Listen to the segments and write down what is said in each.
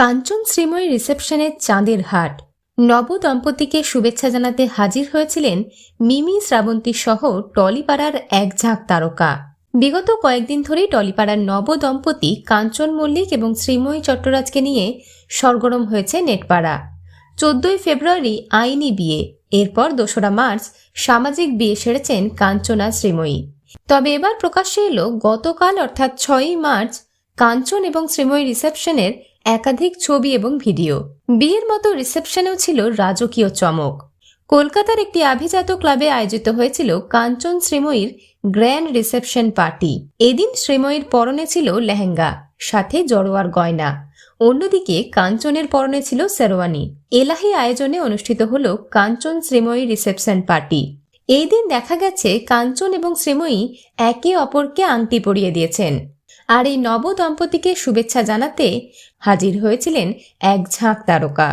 কাঞ্চন শ্রীময়ী রিসেপশনের চাঁদের হাট। নব দম্পতিকে শুভেচ্ছা জানাতে হাজির হয়েছিলেন মিমি শ্রাবন্তী সহ টলিপাড়ার এক ঝাঁক তারকা। বিগত কয়েকদিন ধরেই টলিপাড়ার নব দম্পতি কাঞ্চন মল্লিক এবং শ্রীময়ী চট্টরাজকে নিয়ে সরগরম হয়েছে নেটপাড়া। চোদ্দই ফেব্রুয়ারি আইনি বিয়ে, এরপর দোসরা মার্চ সামাজিক বিয়ে সেরেছেন কাঞ্চনা শ্রীময়ী। তবে এবার প্রকাশ্যে এলো গতকাল অর্থাৎ ছয়ই মার্চ কাঞ্চন এবং শ্রীময়ী রিসেপশনের একাধিক ছবি এবং ভিডিও। বিয়ের মতো রিসেপশনেও ছিল রাজকীয় চমক। কলকাতার একটি আভিজাত ক্লাবে আয়োজিত হয়েছিল কাঞ্চন শ্রীময়ীর গ্র্যান্ড রিসেপশন পার্টি। এদিন শ্রীময়ীর পরনে ছিল লেহেঙ্গা, সাথে জড়োয়ার গয়না। অন্যদিকে কাঞ্চনের পরনে ছিল শেরওয়ানি। এলাহি আয়োজনে অনুষ্ঠিত হল কাঞ্চন শ্রীময়ী রিসেপশন পার্টি। এই দিন দেখা গেছে কাঞ্চন এবং শ্রীময়ী একে অপরকে আংটি পরিয়ে দিয়েছেন। আর এই নব দম্পতিকে শুভেচ্ছা জানাতে হাজির হয়েছিলেন এক ঝাঁক তারকা।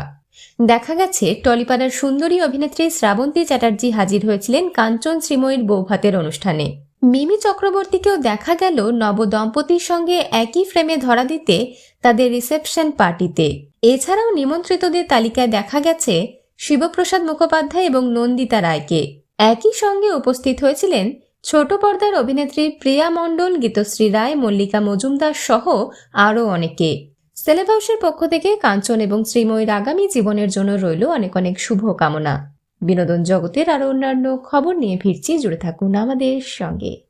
দেখা গেছে, টলিপাড়ার সুন্দরী অভিনেত্রী শ্রাবন্তী চ্যাটার্জি হাজির হয়েছিলেন কাঞ্চন শ্রীময়ীর বৌভাতের অনুষ্ঠানে। মিমি চক্রবর্তীকেও দেখা গেল নব দম্পতির সঙ্গে একই ফ্রেমে ধরা দিতে তাদের রিসেপশন পার্টিতে। এছাড়াও নিমন্ত্রিতদের তালিকায় দেখা গেছে শিবপ্রসাদ মুখোপাধ্যায় এবং নন্দিতা রায়কে। একই সঙ্গে উপস্থিত হয়েছিলেন ছোট পর্দার অভিনেত্রী প্রিয়া মণ্ডল, গীতশ্রী রায়, মল্লিকা মজুমদার সহ আরও অনেকে। সেলেব হাউসের পক্ষ থেকে কাঞ্চন এবং শ্রীময়ীর আগামী জীবনের জন্য রইল অনেক অনেক শুভকামনা। বিনোদন জগতের আরও অন্যান্য খবর নিয়ে ফিরছি। জুড়ে থাকুন আমাদের সঙ্গে।